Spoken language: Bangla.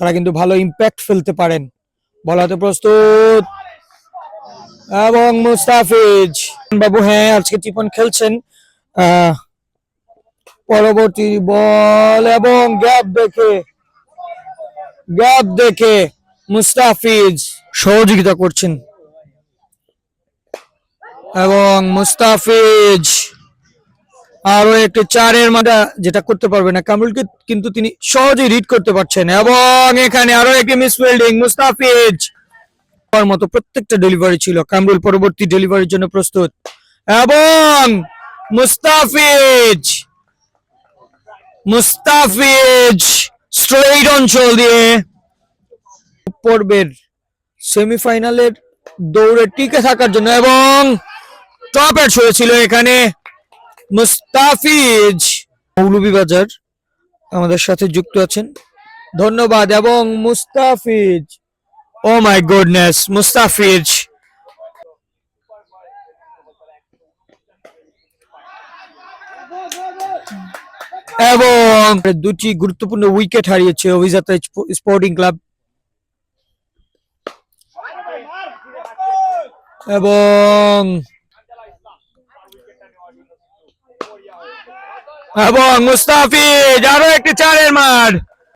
তারা কিন্তু ভালো ইম্প্যাক্ট ফেলতে পারেন। বলাতে প্রস্তুত। এবং মুস্তাফিজ। বাবু হ্যাঁ আজকে টিপন খেলছেন। পরবর্তী বল এবং গ্যাপ দেখে গ্যাপ দেখে মুস্তাফিজ সহযোগিতা করছেন। এবং মুস্তাফিজ আরও একটি চারের মাঠা যেটা করতে পারবে না। কামরুলকে কিন্তু তিনি সহজেই রিড করতে পারছেন এবং এখানে আরও একটি মিস ফিল্ডিং মুস্তাফিজ মতো প্রত্যেকটা ডেলিভারি ছিল। কামরুল পরবর্তী ডেলিভারির জন্য প্রস্তুত। এবং মুস্তাফিজ মুস্তাফিজ স্ট্রেইট অঞ্চল দিয়ে পর্বের সেমিফাইনালের দৌড়ে টিকে থাকার জন্য এবং টপ এট হয়েছিল এখানে। মুস্তাফিজ। মৌলভীবাজার আমাদের সাথে যুক্ত আছেন। ধন্যবাদ, এবং Mustafiz. Oh my goodness Mustafiz. এবং দুটি গুরুত্বপূর্ণ উইকেট হারিয়েছে অভিজাত স্পোর্টিং ক্লাব এবং এবং মুস্তাফিজ আরও একটি চারের মার